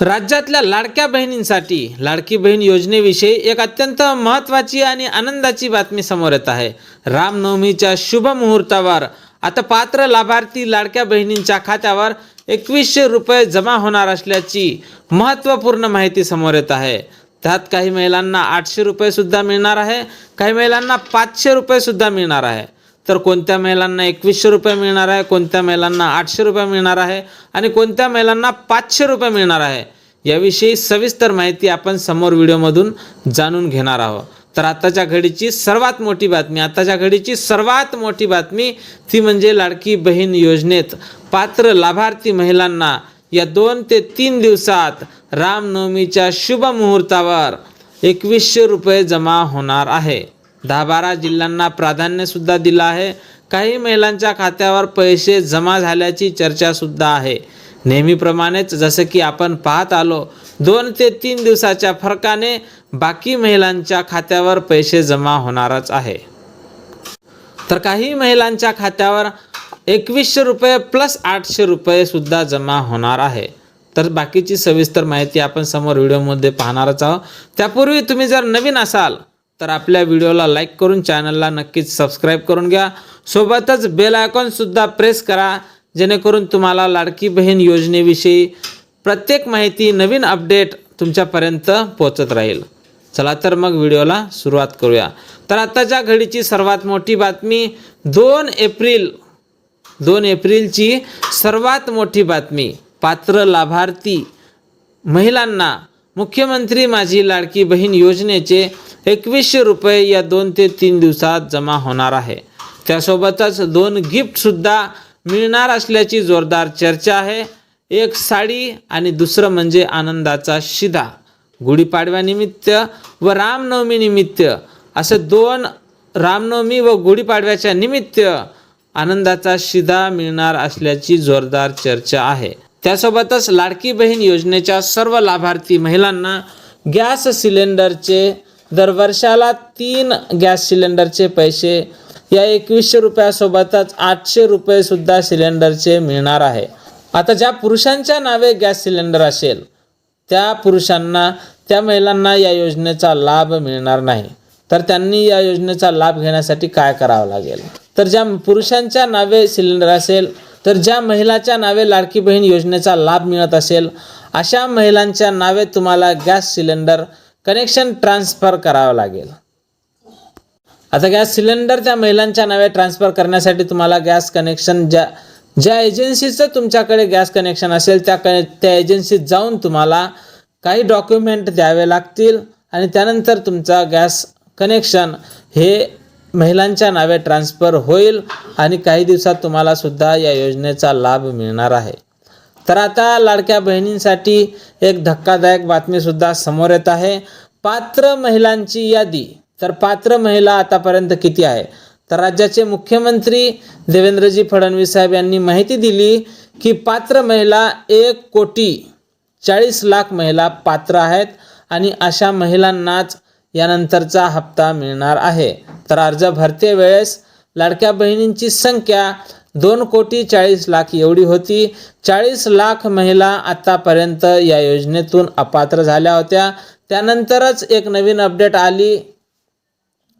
राज्यातल्या लाडक्या बहिणींसाठी लाडकी बहीण योजनेविषयी एक अत्यंत महत्त्वाची आणि आनंदाची बातमी समोर येत आहे. रामनवमीच्या शुभ मुहूर्तावर आता पात्र लाभार्थी लाडक्या बहिणींच्या खात्यावर एकवीसशे रुपये जमा होणार असल्याची महत्त्वपूर्ण माहिती समोर येत आहे. त्यात काही महिलांना आठशे रुपयेसुद्धा मिळणार आहे काही महिलांना पाचशे रुपयेसुद्धा मिळणार आहे. तर कोणत्या महिलांना एकवीसशे रुपये मिळणार आहे कोणत्या महिलांना आठशे रुपये मिळणार आहे आणि कोणत्या महिलांना पाचशे रुपये मिळणार आहे याविषयी सविस्तर माहिती आपण समोर व्हिडिओमधून जाणून घेणार आहोत. तर आताच्या घडीची सर्वात मोठी बातमी आताच्या घडीची सर्वात मोठी बातमी ती म्हणजे लाडकी बहीण योजनेत पात्र लाभार्थी महिलांना या दोन ते तीन दिवसात रामनवमीच्या शुभ मुहूर्तावर एकवीसशे रुपये जमा होणार आहे. दहा बारा जिल्ह्यांना प्राधान्यसुद्धा दिलं आहे. काही महिलांच्या खात्यावर पैसे जमा झाल्याची चर्चासुद्धा आहे. नेहमीप्रमाणेच जसं की आपण पाहत आलो दोन ते तीन दिवसाच्या फरकाने बाकी महिलांच्या खात्यावर पैसे जमा होणारच आहे. तर काही महिलांच्या खात्यावर एकवीसशे रुपये प्लस आठशे रुपये सुद्धा जमा होणार आहे. तर बाकीची सविस्तर माहिती आपण समोर व्हिडिओमध्ये पाहणारच आहोत. त्यापूर्वी तुम्ही जर नवीन असाल तर आपल्या व्हिडिओला लाईक करून चॅनलला नक्कीच सबस्क्राईब करून घ्या. सोबतच बेल आयकॉनसुद्धा प्रेस करा जेणेकरून तुम्हाला लाडकी बहीण योजनेविषयी प्रत्येक माहिती नवीन अपडेट तुमच्यापर्यंत पोचत राहील. चला तर मग व्हिडिओला सुरुवात करूया. तर आताच्या घडीची सर्वात मोठी बातमी दोन एप्रिल दोन एप्रिलची सर्वात मोठी बातमी पात्र लाभार्थी महिलांना मुख्यमंत्री माझी लाडकी बहीण योजनेचे एकवीसशे रुपये या दोन ते तीन दिवसात जमा होणार आहे. त्यासोबतच दोन गिफ्टसुद्धा मिळणार असल्याची जोरदार चर्चा आहे. एक साडी आणि दुसरं म्हणजे आनंदाचा शिधा गुढीपाडव्यानिमित्त व रामनवमी निमित्त दोन रामनवमी व गुढीपाडव्याच्या निमित्त आनंदाचा शिधा मिळणार असल्याची जोरदार चर्चा आहे. त्यासोबतच लाडकी बहीण योजनेच्या सर्व लाभार्थी महिलांना गॅस सिलेंडरचे दर वर्षाला तीन गॅस सिलेंडरचे पैसे या एकवीसशे रुपयासोबतच आठशे रुपयेसुद्धा सिलेंडरचे मिळणार आहे. आता ज्या पुरुषांच्या नावे गॅस सिलेंडर असेल त्या पुरुषांना त्या महिलांना या योजनेचा लाभ मिळणार नाही. तर त्यांनी या योजनेचा लाभ घेण्यासाठी काय करावं लागेल? तर ज्या पुरुषांच्या नावे सिलेंडर असेल तर ज्या महिलाच्या नावे लाडकी बहीण योजनेचा लाभ मिळत असेल अशा महिलांच्या नावे तुम्हाला गॅस सिलेंडर कनेक्शन ट्रान्सफर करावं लागेल. आता गॅस सिलेंडर त्या महिलांच्या नावे ट्रान्सफर करण्यासाठी तुम्हाला गॅस कनेक्शन ज्या ज्या एजन्सीचं तुमच्याकडे गॅस कनेक्शन असेल त्या कने त्या एजन्सीत जाऊन तुम्हाला काही डॉक्युमेंट द्यावे लागतील आणि त्यानंतर तुमचा गॅस कनेक्शन हे महिलांच्या नावे ट्रान्सफर होईल आणि काही दिवसात तुम्हाला सुद्धा या योजनेचा लाभ मिळणार आहे. तर आता लाडक्या बहिणींसाठी एक धक्कादायक बातमीसुद्धा समोर येत आहे. पात्र महिलांची यादी. तर पात्र महिला आतापर्यंत किती आहे? तर राज्याचे मुख्यमंत्री देवेंद्रजी फडणवीस साहेब यांनी माहिती दिली की पात्र महिला एक कोटी चाळीस लाख महिला पात्र आहेत आणि अशा महिलांनाच यानंतरचा हप्ता मिळणार आहे. तर अर्ज भरते वेळेस लाडक्या बहिणींची संख्या दोन कोटी चाळीस लाख एवढी होती. चाळीस लाख महिला आत्तापर्यंत या योजनेतून अपात्र झाल्या होत्या. त्यानंतरच एक नवीन अपडेट आली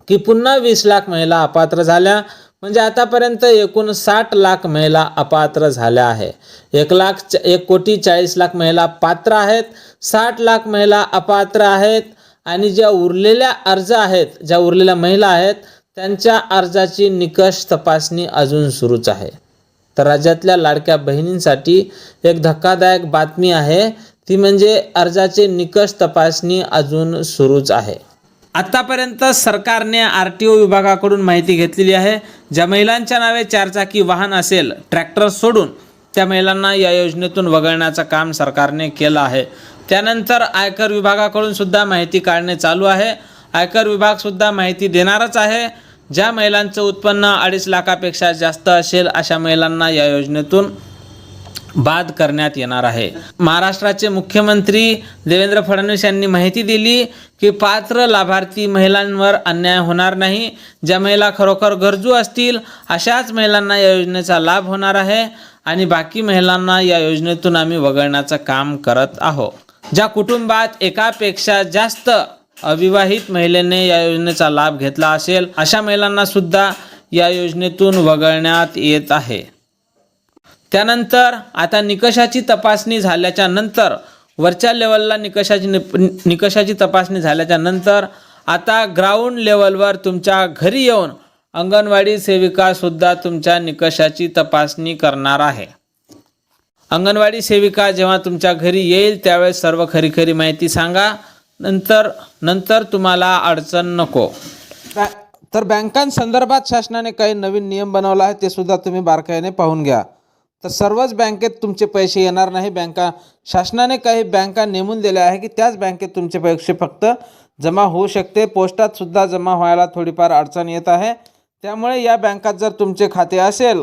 की पुन्हा वीस लाख महिला अपात्र झाल्या. म्हणजे आतापर्यंत एकूण साठ लाख महिला अपात्र झाल्या आहे. एक लाख च- एक कोटी चाळीस लाख महिला पात्र आहेत. साठ लाख महिला अपात्र आहेत. आणि ज्या उरलेल्या अर्ज आहेत ज्या उरलेल्या महिला आहेत त्यांच्या अर्जाची निकष तपासणी अजून सुरूच आहे. तर राज्यातल्या लाडक्या बहिणींसाठी एक धक्कादायक बातमी आहे. ती म्हणजे अर्जाचे निकष तपासणी अजून सुरूच आहे. आत्तापर्यंत सरकारने आर टी ओ विभागाकडून माहिती घेतलेली आहे. ज्या महिलांच्या नावे चारचाकी वाहन असेल ट्रॅक्टर सोडून त्या महिलांना या योजनेतून वगळण्याचं काम सरकारने केलं आहे. त्यानंतर आयकर विभागाकडून सुद्धा माहिती काढणे चालू आहे. आयकर विभाग सुद्धा माहिती देणारच आहे. ज्या महिलांचं उत्पन्न अडीच लाखापेक्षा जास्त असेल अशा महिलांना या योजनेतून बाद करण्यात येणार आहे. महाराष्ट्राचे मुख्यमंत्री देवेंद्र फडणवीस यांनी माहिती दिली की पात्र लाभार्थी महिलांवर अन्याय होणार नाही. ज्या महिला खरोखर गरजू असतील अशाच महिलांना या योजनेचा लाभ होणार आहे. आणि बाकी महिलांना या योजनेतून आम्ही वगळण्याचं काम करत आहोत. ज्या कुटुंबात एकापेक्षा जास्त अविवाहित महिलेने या योजनेचा लाभ घेतला असेल अशा महिलांना सुद्धा या योजनेतून वगळण्यात येत आहे. त्यानंतर आता निकषाची तपासणी झाल्याच्यानंतर वरच्या लेवलला निकषाची निप निकषाची तपासणी झाल्याच्यानंतर आता ग्राउंड लेवलवर तुमच्या घरी येऊन अंगणवाडी सेविकासुद्धा तुमच्या निकषाची तपासणी करणार आहे. अंगणवाडी सेविका जेव्हा तुमच्या घरी येईल त्यावेळेस सर्व खरी खरी माहिती सांगा. नंतर नंतर तुम्हाला अडचण नको. तर बँकांसंदर्भात शासनाने काही नवीन नियम बनवला आहे ते सुद्धा तुम्ही बारकाईने पाहून घ्या. तर सर्वच बँकेत तुमचे पैसे येणार नाही. बँका शासनाने काही बँका नेमून दिल्या आहे की त्याच बँकेत तुमचे पैसे फक्त जमा होऊ शकते. पोस्टात सुद्धा जमा व्हायला थोडीफार अडचण येत आहे. त्यामुळे या बँकात जर तुमचे खाते असेल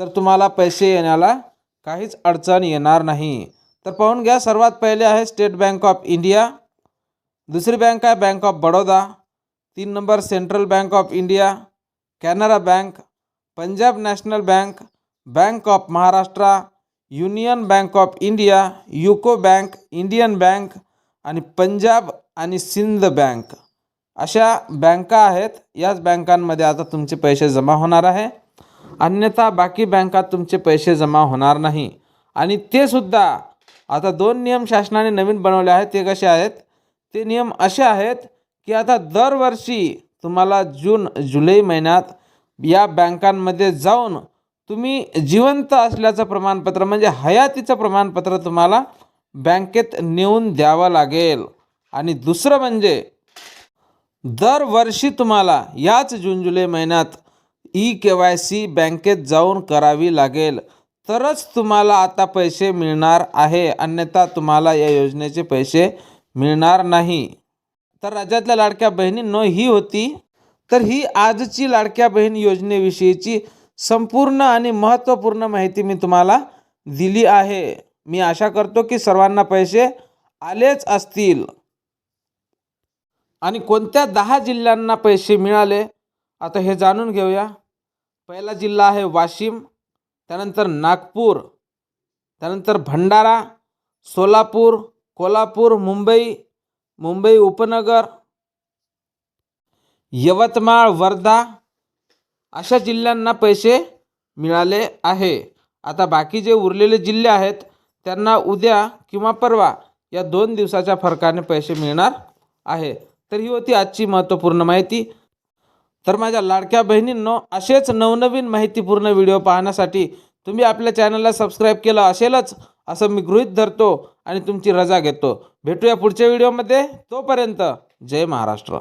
तर तुम्हाला पैसे येण्याला काहीच अडचण येणार नाही. तर पाहून घ्या सर्वात पहिले आहे स्टेट बँक ऑफ इंडिया. दुसरी बँक आहे बँक ऑफ बडोदा. तीन number Central Bank of India. Canara Bank. Punjab National Bank. Bank of Maharashtra. Union Bank of India. UCO Bank. Indian Bank. आणि पंजाब आणि सिंध बँक. अशा बँका आहेत. याच बँकांमध्ये आता तुमचे पैसे जमा होणार आहे. अन्यथा बाकी बँकात तुमचे पैसे जमा होणार नाही. आणि ते सुद्धा आता दोन नियम शासनाने नवीन बनवले आहेत ते कसे आहेत? ते नियम असे आहेत की आता दरवर्षी तुम्हाला जून जुलै महिन्यात या बँकांमध्ये जाऊन तुम्ही जिवंत असल्याचं प्रमाणपत्र म्हणजे हयातीचं प्रमाणपत्र तुम्हाला बँकेत नेऊन द्यावं लागेल. आणि दुसरं म्हणजे दरवर्षी तुम्हाला याच जून जुलै महिन्यात ई के वाय सी बँकेत जाऊन करावी लागेल. तरच तुम्हाला आता पैसे मिळणार आहे. अन्यथा तुम्हाला या योजनेचे पैसे मिळणार नाही. तर राज्यातल्या लाडक्या बहिणींनो ही होती. तर ही आजची लाडक्या बहीण योजनेविषयीची संपूर्ण आणि महत्त्वपूर्ण माहिती मी तुम्हाला दिली आहे. मी आशा करतो की सर्वांना पैसे आलेच असतील. आणि कोणत्या दहा जिल्ह्यांना पैसे मिळाले? आता हे जाणून घेऊया. पहिला जिल्हा आहे वाशिम त्यानंतर नागपूर त्यानंतर भंडारा सोलापूर कोल्हापूर मुंबई मुंबई उपनगर यवतमाळ वर्धा अशा जिल्ह्यांना पैसे मिळाले आहे. आता बाकी जे उरलेले जिल्हे आहेत त्यांना उद्या किंवा परवा या दोन दिवसाच्या फरकाने पैसे मिळणार आहे. तर ही होती आजची महत्त्वपूर्ण माहिती. तर माझ्या लाडक्या बहिणींनो असेच नवनवीन माहितीपूर्ण व्हिडिओ पाहण्यासाठी तुम्ही आपल्या चॅनलला सबस्क्राईब केलं असेलच असं मी गृहीत धरतो आणि तुमची रजा घेतो. भेटूया पुढच्या व्हिडिओमध्ये. तोपर्यंत जय महाराष्ट्र.